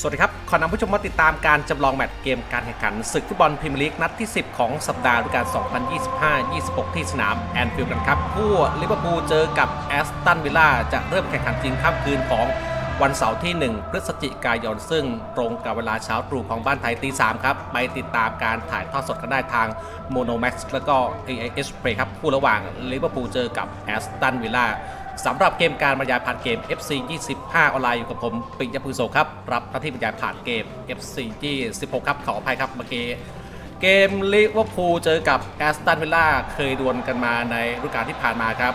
สวัสดีครับ ขอนำผู้ชมมาติดตามการจำลองแมตช์เกมการแข่งขันศึกฟุตบอลพรีเมียร์ลีกนัดที่ 10 ของสัปดาห์ฤดูกาล 2025-26 ที่สนามแอนฟิลด์กันครับ ผู้ลิเวอร์พูลเจอกับแอสตันวิลล่าจะเริ่มแข่งขันจริงค่ำคืนของวันเสาร์ที่ 1 พฤศจิกายน ซึ่งตรงกับเวลาเช้าตรู่ของบ้านไทยตี3ครับ ไปติดตามการถ่ายทอดสดกันได้ทาง Monomax แล้วก็ AIS Play ครับ คู่ระหว่างลิเวอร์พูลเจอกับแอสตันวิลล่า สำหรับเกมการบรรยายผ่านเกม FC 25 ออนไลน์อยู่กับผมปิยพุโสครับ รับหน้าที่บรรยายผ่านเกม FC 26ครับขออภัยครับเมื่อกี้เกมลิเวอร์พูลเจอกับแอสตันวิลล่าเคยดวลกันมาในฤดูกาลที่ผ่านมาครับ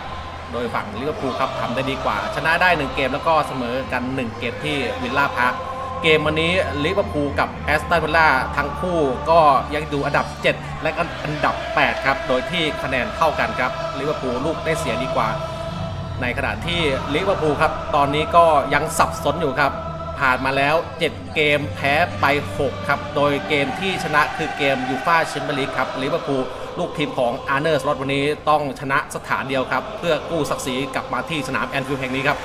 โดยฝั่งลิเวอร์พูลครับทำได้ดีกว่า ชนะได้ 1 เกมแล้วก็เสมอกัน 1 เกมที่วิลล่าพาร์คเกมวันนี้ลิเวอร์พูลกับแอสตันวิลล่าทั้งคู่ก็ยังดูอันดับ 7 และก็อันดับ 8 ครับ โดยที่คะแนนเท่ากันครับลิเวอร์พูลลูกได้เสียดีกว่า ในขณะที่ลิเวอร์พูลครับ ตอนนี้ก็ยังสับสนอยู่ครับ ผ่านมาแล้ว 7 เกมแพ้ไป 6 ครับ โดยเกมที่ชนะคือเกมยูฟ่าแชมเปี้ยนลีกครับลิเวอร์พูลลูกทีมของอาร์เนอร์สลอตวันนี้ต้องชนะสถานเดียวครับ เพื่อกู้ศักดิ์ศรีกลับมาที่สนามแอนฟิลด์แห่งนี้ครับ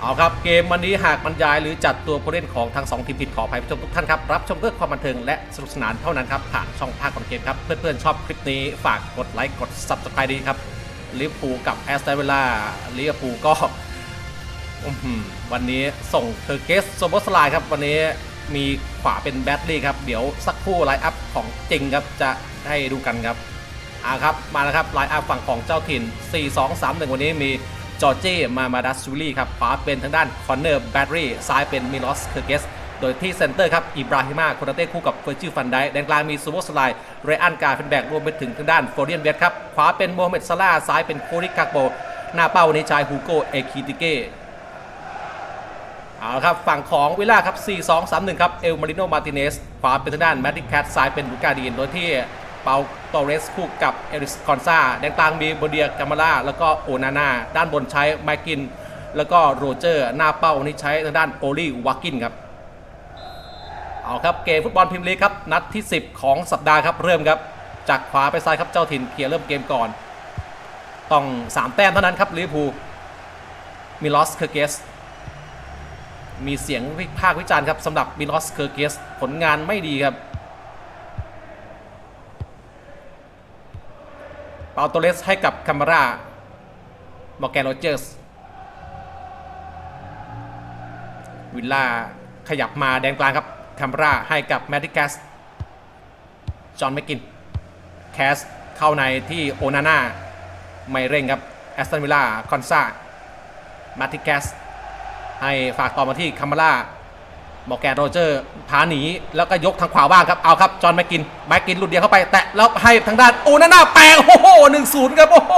เอาครับ เกมวันนี้หากบรรยายหรือจัดตัวผู้เล่นของทั้ง 2 ทีมผิดขออภัยผู้ชมทุกท่านครับ รับชมเพื่อความบันเทิงและสนุกสนานเท่านั้นครับ ผ่านช่องภาคของเกมครับ เพื่อนๆชอบคลิปนี้ฝากกดไลค์กด Subscribe ดีครับ ลิเวอร์พูลกับแอสตันวิลล่าลิเวอร์พูลก็วันนี้ส่งเทอร์เกสโซโบสไลครับ วันนี้มีขวาเป็นแบตลี่ครับ เดี๋ยวสักครู่ไลน์อัพของจริงครับ จะให้ดูกันครับอ่าครับมาแล้วครับไลน์อัพฝั่งของเจ้าถิ่น 4-2-3-1 วันนี้มีจอร์เจมามาดัสวิลลี่ครับขวาเป็นทางด้านคอนเนอร์แบตลี่ซ้ายเป็นมิลอสเทอร์เกส โดยที่เซนเตอร์ครับอิบราฮิมาโคนาเต้คู่กับเฟอร์จิลฟันไดแดนกลางมีซูโบสไลเรอันกาเฟนแบกรวมไปถึงทางด้านโฟเรียนเวสครับขวาเป็นโมฮัมเหม็ดซาลาซ้ายเป็นโคริคักโบหน้าเป้าในชายฮูโกเอคิติเกเอาครับฝั่งของวิลล่าครับ 4 2 3 1 ครับ เอลมาริโน มาติเนสขวาเป็นทางด้านแมดดิแคทซ้ายเป็นลูกาดีน โดยที่เปาโตเรสคู่กับเอริสคอนซาแดนกลางมีโบเดียกามาล่าแล้วก็โอนาน่าด้านบนใช้ไมกิน แล้วก็โรเจอร์ หน้าเป้านี่ใช้ทางด้านโอลี่วากินครับ เอาครับเกมฟุตบอลพรีเมียร์ลีกครับนัดที่ 10 ของสัปดาห์ครับเริ่มครับจากขวาไปซ้ายครับเจ้าถิ่นเคลียร์เริ่มเกมก่อน ต้อง 3 แต้มเท่านั้นครับลิเวอร์พูลมิลอสเคอร์เกสมีเสียงวิพากษ์วิจารณ์ครับสำหรับมิลอสเคอร์เกสผลงานไม่ดีครับเปาโตเลสให้กับคามาร่ามอร์แกนโรเจอร์สวิลล่าขยับมาแดนกลางครับ คามาร่าให้กับแมดดิกัสจอห์นแมกกินแคสเข้าในที่โอนาน่าไม่เร่งครับแอสตันวิลล่าคอนซามาติแคสให้ฝากต่อมาที่คามาร่ามอร์แกนโรเจอร์พาหนีแล้วก็ยกทางขวาบ้างครับ เอาครับ จอห์นแมกกินแมกกินหลุดเดียวเข้าไป แตะแล้วให้ทางด้านโอนาน่าแปลงโอ้โหหนึ่งศูนย์ครับ โอ้โห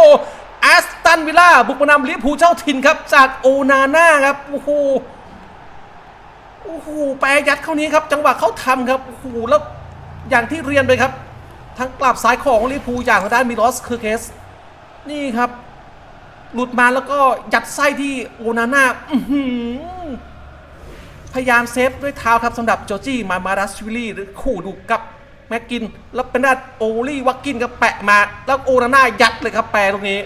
แอสตันวิลล่าบุกมานำลิเวอร์พูลเจ้าถิ่นครับ จากโอนาน่าครับ โอ้โห โอ้โหแปรยัดเข้านี้ครับ จังหวะเขาทำครับโอ้โหแล้วอย่างที่เรียนไปครับทางกลับซ้ายของลิพูอย่างทางด้านมิลอสเคอร์เคส นี่ครับ หลุดมาแล้วก็ยัดไส้ที่โอนาน่าพยายามเซฟด้วยเท้าครับสำหรับโจจี้มามารัสวิลี่หรือขู่ดูกับแม็กกิน แล้วเป็นด้านโอลี่วักกินก็แปะมา แล้วโอนาน่ายัดเลยครับแปรตรงนี้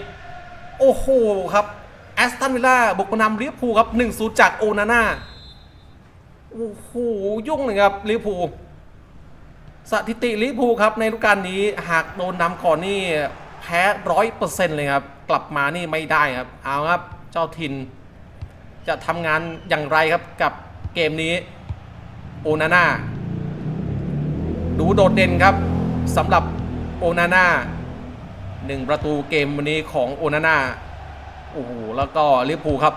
โอ้โหครับแอสตันวิลล่าบุกนำลิเวอร์พูลครับ1-0จากโอนาน่า โอ้โหยุ่งเลยครับลิเวอร์พูสถิติลิเวอร์พูครับในฤดูกาลนี้หากโดนนำก่อนนี่แพ้ร้อยเปอร์เซ็นต์เลยครับ กลับมานี่ไม่ได้ครับ เอาครับเจ้าทินจะทำงานอย่างไรครับกับเกมนี้โอนาน่าดูโดดเด่นครับสำหรับโอนาน่าหนึ่งประตูเกมวันนี้ของโอนาน่าโอ้โหแล้วก็ลิเวอร์พูครับ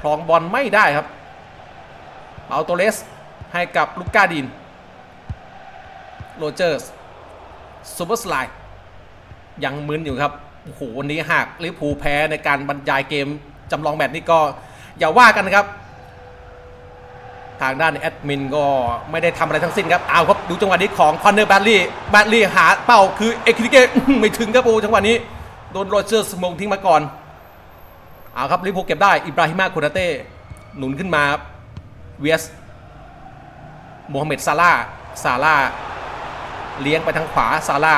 ครองบอลไม่ได้ครับ เอาโตเลสให้กับลูก้าดินโรเจอร์สซูเปอร์สไลด์ยังมึนอยู่ครับโอ้โหวันนี้หากลิเูแพ้ในการบรรยายเกมจำลองแมตช์นี่ก็อย่าว่ากันนะครับ ทางด้านแอดมินก็ไม่ได้ทำอะไรทั้งสิ้นครับเอาครับดูจังหวะนี้ของคอนเนอร์แบดลี่แบดลี่หาเป้าคือเอคิริเกไม่ถึงครับโอ้จังหวะนี้โดนโรเจอร์สมงทิ้งมาก่อนเอาครับลิเูเก็บได้อิบราฮิมาโคนาเต้หนุนขึ้นมา เวียสโมฮัมเหม็ดซาร่าซาร่าเลี้ยงไปทางขวาซาร่า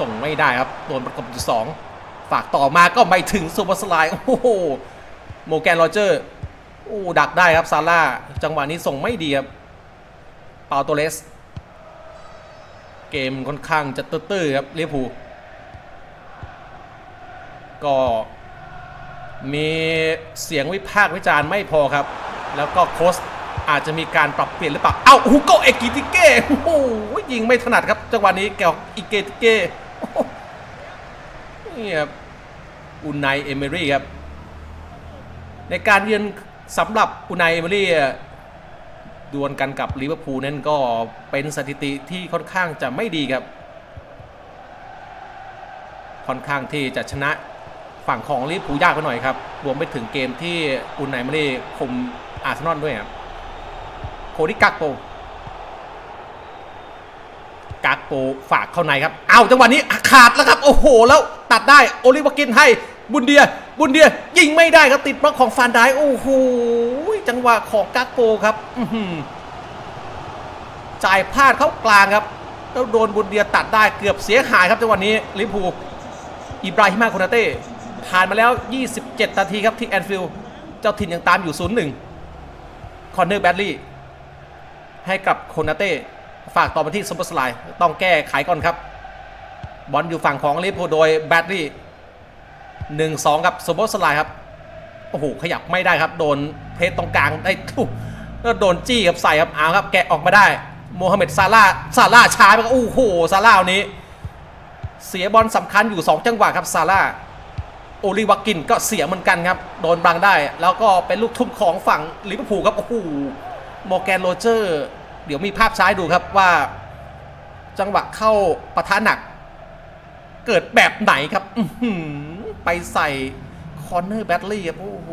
ส่งไม่ได้ครับโดนประกบจุดสองฝากต่อมาก็ไม่ถึงซูเปอร์สไลด์โอ้โหโมแกนโรเจอร์โอ้ดักได้ครับซาร่าจังหวะนี้ส่งไม่ดีครับเปาโตเลส เกมค่อนข้างจะตื้อๆครับเวอร์พูก็มีเสียงวิพากษ์วิจารณ์ไม่พอครับ แล้วก็โค้ช อาจจะมีการปรับเปลี่ยนหรือเปล่า เอ้าฮูโกเอกิติเก้โอ้โหยิงไม่ถนัดครับ จังหวะนี้แกวอิเกติเก้นี่ครับอุนไนเอเมรี่ครับ ในการเยือนสำหรับอุนไนเอเมรี่ดวลกันกับลิเวอร์พูลนั้นก็เป็นสถิติที่ค่อนข้างจะไม่ดีครับ ค่อนข้างที่จะชนะฝั่งของลิเวอร์พูลยากไปหน่อยครับ รวมไปถึงเกมที่อุนไนเอเมรี่คุมอาร์เซนอลด้วยครับ โคดิกักโปกักโปฝากเข้าในครับ เอาจังหวะนี้ขาดแล้วครับ โอ้โห แล้วตัดได้โอลิวากินให้บุนเดีย บุนเดียยิงไม่ได้ครับติดบล็อกของฟานไดโอ้โหจังหวะของกักโปครับจ่ายพลาดเข้ากลางครับแล้วโดนบุนเดียตัดได้เกือบเสียหายครับจังหวะนี้ลิพูอิบราฮิมาโคนาเต้ผ่านมาแล้ว 27 นาทีครับที่แอนฟิลด์เจ้าถิ่นยังตามอยู่ 0-1 คอนเนอร์แบดลี่ ให้กับโคนาเต้ฝากต่อมาที่ซุปเปอร์สไลด์ต้องแก้ไขก่อนครับ บอลอยู่ฝั่งของลิเวอร์พูลโดยแบดลี่หนึ่งสองกับซุปเปอร์สไลด์ครับโอ้โหขยับไม่ได้ครับ โดนเพรตรงกลางได้ทุกแล้วโดนจี้กับใส่ครับเอาครับ แกะออกมาได้โมฮัมเหม็ดซาร่าซาร่าช้าไปก็โอ้โหซาร่าวันนี้ เสียบอลสำคัญอยู่ 2 จังหวะครับซาร่าโอลิวากินก็เสียเหมือนกันครับ โดนบังได้ แล้วก็เป็นลูกทุ่มของฝั่งลิเวอร์พูลครับโอ้โห โมแกนโรเจอร์ เดี๋ยวมีภาพช้ายดูครับว่า จังหวะเข้าปะทะหนัก เกิดแบบไหนครับไปใส่คอนเนอร์แบตลี่ครับ โอ้โห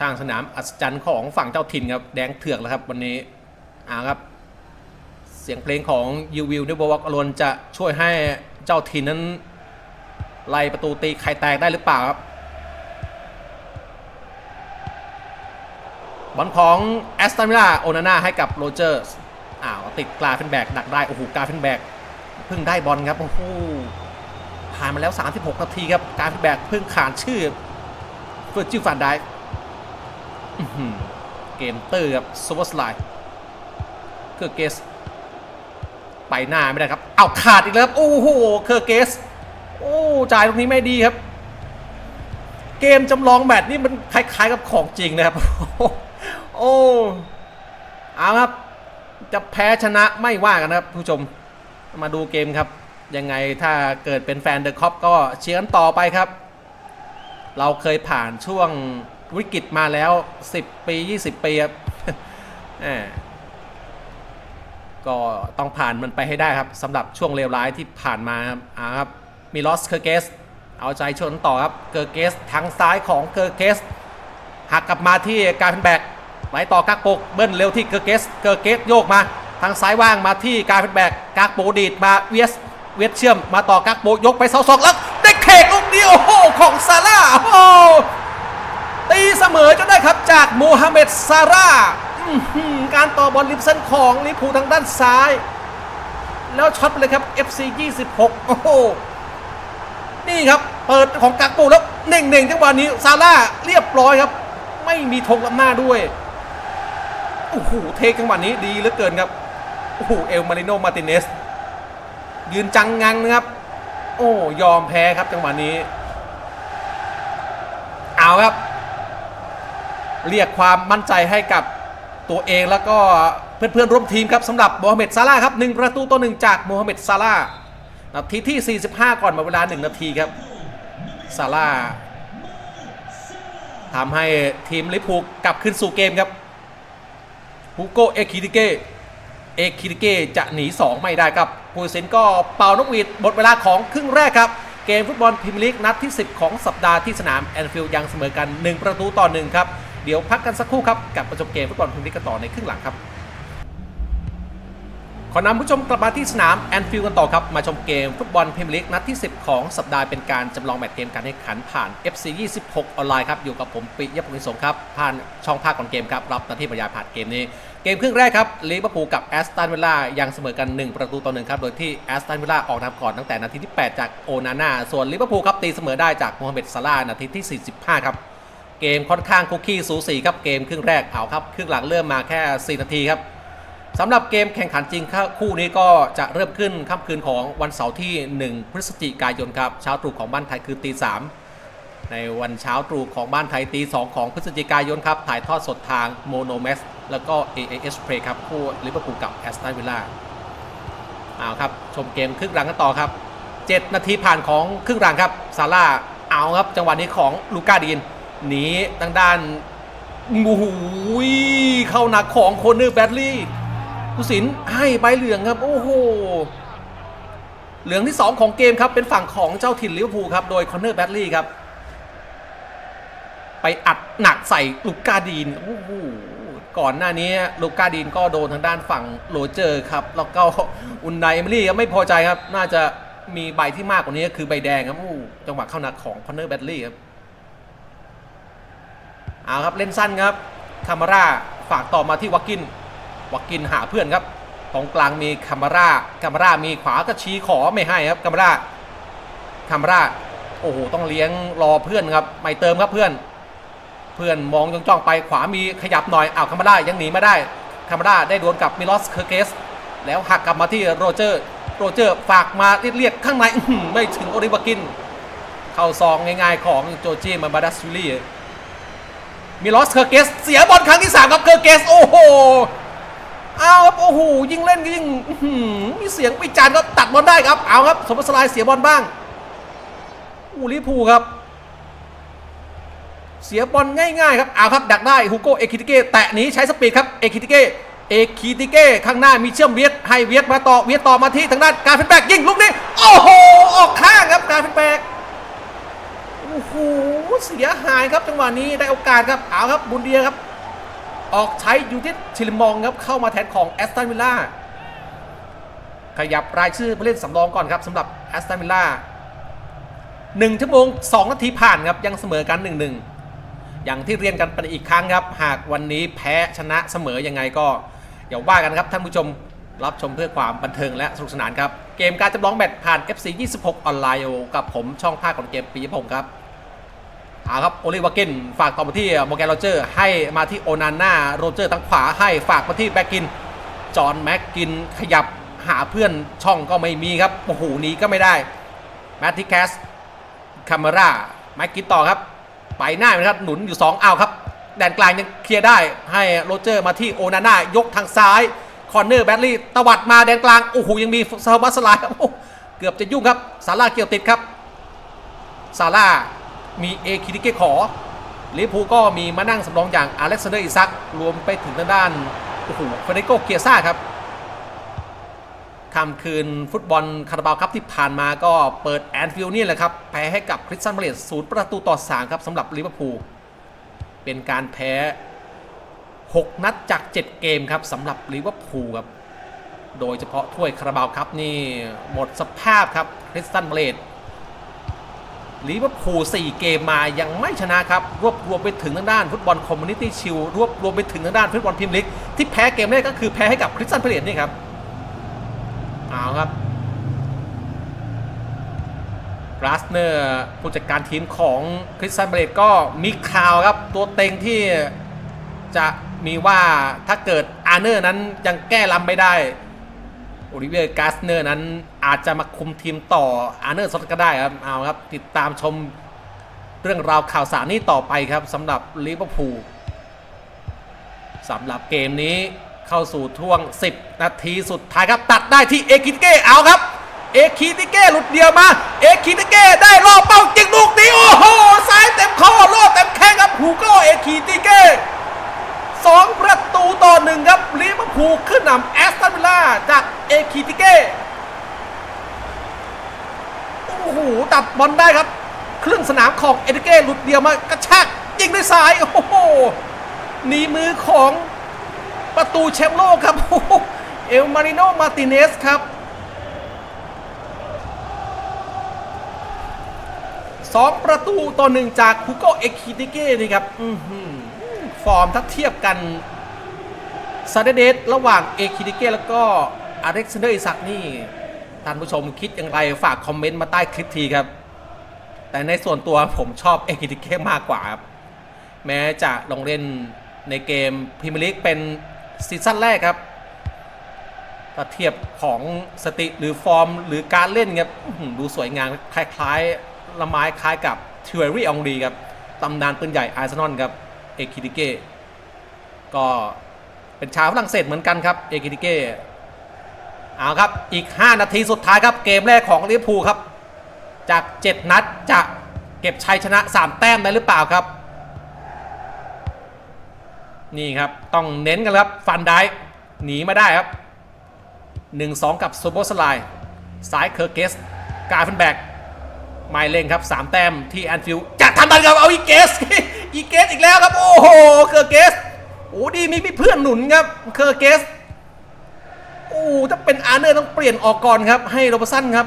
ทางสนามอัศจรรย์ของฝั่งเจ้าถิ่นครับ แดงเถือกแล้วครับ วันนี้อ่าครับ เสียงเพลงของยูวิลนิบวอกอลนจะช่วยให้เจ้าถิ่นนั้น ไล่ประตูตีไข่แตกได้หรือเปล่าครับบอลของแอสตันวิลล่าโอนาน่าให้กับโรเจอร์สอ้าวติดกลาเฟนแบกดักได้โอ้โหกลาเฟนแบกเพิ่งได้บอลครับโอ้โหผ่านมาแล้ว 36 นาทีครับกลาเฟนแบกเพิ่งขานชื่อเฟิร์จิฟันได้เกมเตอร์ครับซูเปอร์สไลด์เคอร์เกส ไปหน้าไม่ได้ครับเอาขาดอีกแล้วโอ้โหเคอร์เกส โอ้จ่ายตรงนี้ไม่ดีครับ เกมจำลองแมตช์นี่มันคล้ายๆกับของจริงนะครับ โอ้เอาครับ จะแพ้ชนะไม่ว่ากันนะครับผู้ชมมาดูเกมครับ ยังไงถ้าเกิดเป็นแฟนเดอะคอปก็เชียร์กันต่อไปครับ เราเคยผ่านช่วงวิกฤตมาแล้ว 10 ปี 20 ปีครับแหมก็ต้องผ่านมันไปให้ได้ครับสำหรับช่วงเลวร้ายที่ผ่านมาครับอาครับ มีลอสเคอร์เกส เอาใจชนต่อครับเกอร์เกสทางซ้ายของเกอร์เกสหักกลับมาที่การเพนแบกไหลต่อกักโปกเบิ้ลเร็วที่เกอร์เกสเกอร์เกสโยกมาทางซ้ายว่างมาที่การเพนแบกกักโปดีดมาเวียสเวียสเชื่อมมาต่อกักโปยกไปเสาสองแล้วได้เขกลูกเดียวโอ้ของซาร่าโอ้ตีเสมอจนได้ครับจากโมฮัมเหม็ดซาร่าการต่อบอลริมเส้นของลิพูทางด้านซ้าย แล้วช็อตไปเลยครับ FC 26 โอ้โห นี่ครับ เปิดของกักปูแล้วเน่งเน่งจังหวะนี้ซาร่าเรียบร้อยครับ ไม่มีธงลำหน้าด้วยโอ้โหเทคจังหวะนี้ดีเหลือเกินครับโอ้โหเอลมาริโนมาติเนสยืนจังงังนะครับ โอ้ยอมแพ้ครับจังหวะนี้ เอาครับ เรียกความมั่นใจให้กับตัวเองแล้วก็เพื่อนๆร่วมทีมครับสำหรับโมฮัมเหม็ดซาร่าครับหนึ่งประตูต่อหนึ่งจากโมฮัมเหม็ดซาร่า นาทีที่ 45 ก่อนหมดเวลา 1 นาทีครับซาร่าทำให้ทีมลิพูกลับขึ้นสู่เกมครับฮูโกเอคิติเกเอคิติเกจะหนี 2 ไม่ได้ครับผู้ตัดสินก็เป่านกหวีดหมดเวลาของครึ่งแรกครับ เกมฟุตบอลพรีเมียร์ลีกนัดที่ 10 ของสัปดาห์ที่สนามแอนฟิลด์ยังเสมอกัน 1 ประตูต่อ1ครับ เดี๋ยวพักกันสักครู่ครับกับประจบเกมฟุตบอลพรีเมียร์ลีกกันต่อในครึ่งหลังครับ ขอนำผู้ชมกลับมาที่สนามแอนฟิลด์กันต่อครับ มาชมเกมฟุตบอลพรีเมียร์ลีกนัดที่ 10 ของสัปดาห์เป็นการจำลองแมตช์เกมการแข่งขันผ่าน FC 26 ออนไลน์ครับ อยู่กับผมปิยะพงศ์สงครับ ผ่านช่องภาคก่อนเกมครับ รับหน้าที่บรรยายผ่านเกมนี้ เกมครึ่งแรกครับลิเวอร์พูลกับแอสตันวิลล่ายังเสมอกัน 1 ประตูต่อหนึ่งครับ โดยที่แอสตันวิลล่าออกนำก่อนตั้งแต่นาทีที่ 8 จากโอนาน่าส่วนลิเวอร์พูลครับตีเสมอได้จากโมฮัมเหม็ดซาลาห์นาทีที่ 45 ครับเกมค่อนข้างคุกกี้สูสีครับเกมครึ่งแรกเอาครับครึ่งหลังเริ่มมาแค่ 4 นาทีครับ สำหรับเกมแข่งขันจริงคู่นี้ก็จะเริ่มขึ้นค่ำคืนของวันเสาร์ที่ 1 พฤศจิกายนครับเช้าตรู่ของบ้านไทยคือตีสามในวันเช้าตรู่ของบ้านไทยตีสองของพฤศจิกายนครับถ่ายทอดสดทางโมโนแมสแล้วก็ AAS Play ครับคู่ลิเวอร์พูลกับแอสตันวิลล่าเอาครับ ชมเกมครึ่งหลังกันต่อครับ 7 นาทีผ่านของครึ่งหลังครับซาร่าเอาครับจังหวะนี้ของลูก้าดีนหนีทางด้านโอ้โหเข้าหนักของโคเนอร์แบดลี่ ผู้สินให้ใบเหลืองครับ โอ้โห เหลืองที่ 2 ของเกมครับ เป็นฝั่งของเจ้าถิ่นลิเวอร์พูลครับ โดยคอนเนอร์แบดลี่ครับ ไปอัดหนักใส่ลูกกาดีน โอ้โห ก่อนหน้านี้ลูกกาดีนก็โดนทางด้านฝั่งโรเจอร์ครับ แล้วก็อุนไดเอมิลี่ก็ไม่พอใจครับ น่าจะมีใบที่มากกว่านี้คือใบแดงครับ โอ้จังหวะเข้าหนักของคอนเนอร์แบดลี่ครับเอาครับเล่นสั้นครับคามาร่าฝากต่อมาที่วักกิน วักกินหาเพื่อนครับ ตรงกลางมีคามาร่าคามาร่ามีขวาก็ชี้ขอไม่ให้ครับคามาร่าคามาร่าโอ้โหต้องเลี้ยงรอเพื่อนครับไม่เติมครับเพื่อน เพื่อนมองจ้องจ้องๆไปขวามีขยับหน่อยอ้าวคามาร่ายังหนีไมาได้คามาร่าได้ดวลกับมิลอสเคอร์เกสแล้วหักกลับมาที่โรเจอร์โรเจอร์ฝากมาเรียกๆข้างในไม่ถึงโอริวากิน เข้าซองง่ายๆของโจเจมาบาดัสวิลลี่มีลอสเคอร์เกสเสียบอลครั้งที่ 3 ครับเคอร์เกส โอ้โห เอาครับโอ้โหยิ่งเล่นก็ยิ่งอื้อหือมีเสียงวิจารณ์ก็ตัดบอลได้ครับ เอาครับสมบัติสลายเสียบอลบ้างอูลิพูลครับ เสียบอลง่ายๆครับเอาครับดักได้ฮูโกเอคิติเก้แตะหนี้ใช้สปีดครับเอคิติเก้เอคิติเก้ข้างหน้ามีเชื่อมเวียดให้เวียดมาต่อเวียดต่อมาที่ทางด้านการฟินแบกยิงลูกนี้โอ้โหออกข้างครับการฟินแบกโอ้โหเสียหายครับจังหวะนี้ได้โอกาสครับเอาครับบุนเดียครับ ออกใช้ยูทิสชิลมองครับเข้ามาแทนของแอสตันวิลล่าขยับรายชื่อผู้เล่นสำรองก่อนครับสำหรับแอสตันวิลล่าหนึ่งชั่วโมงสองนาทีผ่านครับยังเสมอกันหนึ่งหนึ่งอย่างที่เรียนกันไปอีกครั้งครับ หากวันนี้แพ้ชนะเสมอยังไงก็อย่าว่ากันครับท่านผู้ชมรับชมเพื่อความบันเทิงและสนุกสนานครับ เกมการจำลองแมตช์ผ่าน FC 26 ออนไลน์กับผมช่องภาคของเกมปียพงครับ อาครับโอลิวากินฝากต่อมาที่โมแกนโรเจอร์ ให้มาที่โอนาน่าโรเจอร์ทางขวาให้ฝากมาที่แบ็กกินจอห์นแม็กกินขยับหาเพื่อนช่องก็ไม่มีครับโอ้โหนี้ก็ไม่ได้แมตติแคสคาเมราแม็กกินต่อครับ ไปหน้านะครับหนุนอยู่ 2 อ้าวครับ แดนกลางยังเคลียร์ได้ให้โรเจอร์มาที่โอนาน่ายกทางซ้ายคอนเนอร์แบดลี่ตวัดมาแดนกลางโอ้โหยังมีซาบัสลายครับเกือบจะยุ่งครับซาร่าเกี่ยวติดครับซาร่า มีเอคิริเกขอลิเวอร์พูลก็มีมานั่งสำรองอย่างอเล็กซานเดอร์อิซักรวมไปถึงทางด้านโอ้โหเฟเดโกเกียซ่าครับค่ำคืนฟุตบอลคาราบาวครับที่ผ่านมาก็เปิดแอนฟิลด์นี่แหละครับ แพ้ให้กับคริสตันพาเลสศูนย์ประตูต่อ3ครับสำหรับลิเวอร์พูลเป็นการแพ้ 6 นัดจาก 7 เกมครับสำหรับลิเวอร์พูลครับ โดยเฉพาะถ้วยคาราบาวครับนี่หมดสภาพครับคริสตันพาเลส ลิเวอร์พูล4เกมมายังไม่ชนะครับ รวบรวมไปถึงทางด้านฟุตบอลคอมมูนิตี้ชิลรวบรวมไปถึงทางด้านฟุตบอลพรีเมียร์ลีกที่แพ้เกมแรกก็คือแพ้ให้กับคริสตันเพลเลียนี่ครับเอาครับราสเนอร์ผู้จัดการทีมของคริสตันเพลเลียก็มีข่าวครับ ตัวเต็งที่จะมีว่าถ้าเกิดอาร์เนอร์นั้นยังแก้ลำไม่ได้ โอลิเวียร์กาสเนอร์นั้นอาจจะมาคุมทีมต่ออาร์เนอร์ซอตก็ได้ครับเอาครับติดตามชมเรื่องราวข่าวสารนี้ต่อไปครับสำหรับลิเวอร์พูลสำหรับเกมนี้เข้าสู่ช่วง 10 นาทีสุดท้ายครับ ตัดได้ที่เอคิติเก้เอาครับ เอคิติเก้หลุดเดียวมา เอคิติเก้ได้รอบเป้าจิงลูกนี้ โอ้โหซ้ายเต็มข้อโลดเต็มแข้งครับฮูโก้เอคิติเก้ สองประตูต่อหนึ่งครับลิเวอร์พูลขึ้นนำแอสตันวิลล่าจากเอคิติเก้โอ้โหตัด บอลได้ครับ ครึ่งสนามของเอติเก้หลุดเดียวมากระชากยิงด้วยซ้ายโอ้โหหนีมือของประตูแชมป์โลกครับเอลมาริโนมาติเนสครับสองประตูต่อหนึ่งจากคุโกเอคิติเก้นี่ครับฟอร์มถ้าเทียบกันซาเดเดสระหว่างเอคิติเก้แล้วก็อเล็กซานเดอร์อิสักนี่ท่านผู้ชมคิดอย่างไรฝากคอมเมนต์มาใต้คลิปทีครับ แต่ในส่วนตัวผมชอบเอคิติเก้มากกว่าครับ แม้จะลงเล่นในเกมพรีเมียร์ลีกเป็นซีซั่นแรกครับถ้าเทียบของสติหรือฟอร์มหรือการเล่นครับดูสวยงามคล้ายๆ ละไม้คล้ายกับทิวเอรี่องรีครับตำนานปืนใหญ่อาร์เซนอลครับเอคิติเก้ก็เป็นชาวฝรั่งเศสเหมือนกันครับเอคิติเก้เอาครับ อีก 5 นาทีสุดท้ายครับ เกมแรกของลิเวอร์พูลครับ จาก 7 นัดจะเก็บชัยชนะ 3 แต้มได้หรือเปล่าครับ นี่ครับ ต้องเน้นกันครับฟันได้หนีมาได้ครับ 1-2 กับซูโบสไลด์ซ้ายเคอร์เกสกาเฟนแบกไม่เล่งครับ 3 แต้มที่แอนฟิลจะทำได้ครับเอาอีเกสอีเกสอีกแล้วครับ โอ้โหเคอร์เกสโอ้ดีมีเพื่อนหนุนครับเคอร์เกสโอ้ถ้าเป็นอาร์เนอร์ต้องเปลี่ยนออกก่อนครับ ให้โรบสันครับ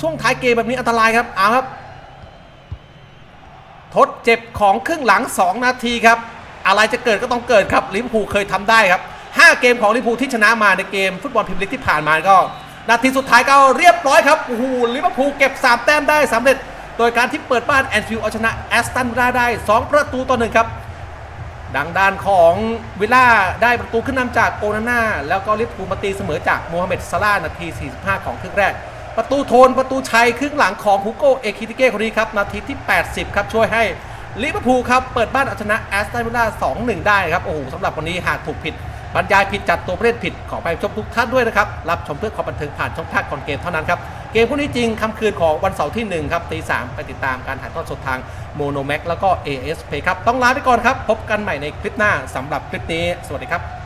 ช่วงท้ายเกมแบบนี้อันตรายครับเอาครับ ทดเจ็บของครึ่งหลัง 2 นาทีครับ อะไรจะเกิดก็ต้องเกิดครับลิเวอร์พูลเคยทำได้ครับ 5 เกมของลิเวอร์พูลที่ชนะมาในเกมฟุตบอลพรีเมียร์ลีกที่ผ่านมาก็ นาทีสุดท้ายก็เรียบร้อยครับโอ้โหลิเวอร์พูลเก็บ 3 แต้มได้สำเร็จ โดยการที่เปิดบ้านแอนฟิลด์เอาชนะแอสตันวิลล่าได้ 2 ประตูต่อหนึ่งครับดังด้านของวิลล่าได้ประตูขึ้นนำจากโอนาน่าแล้วก็ลิเวอร์พูลมาตีเสมอจากโมฮัมเหม็ดซาลาห์นาที 45 ของครึ่งแรก ประตูโทนประตูชัยครึ่งหลังของฮูโกเอคิติเก้คนนี้ครับนาทีที่ 80 ครับช่วยให้ลิเวอร์พูลครับเปิดบ้านเอาชนะแอสตันวิลล่า2-1 ได้ครับโอ้โหสำหรับวันนี้หากถูกผิดบรรยายผิดจัดตัวผู้เล่นผิดขอไปชมทุกท่านด้วยนะครับ รับชมเพื่อความบันเทิงผ่านช่องทางคอนเกมเท่านั้นครับ เกมพวกนี้จริงค่ำคืนของวันเสาร์ที่ 1 ครับตีสามไปติดตามการถ่ายทอดสดทางโมโนแม็กแล้วก็ AS p a y ครับ ต้องลาไปก่อนครับ พบกันใหม่ในคลิปหน้าสำหรับคลิปนี้ สวัสดีครับ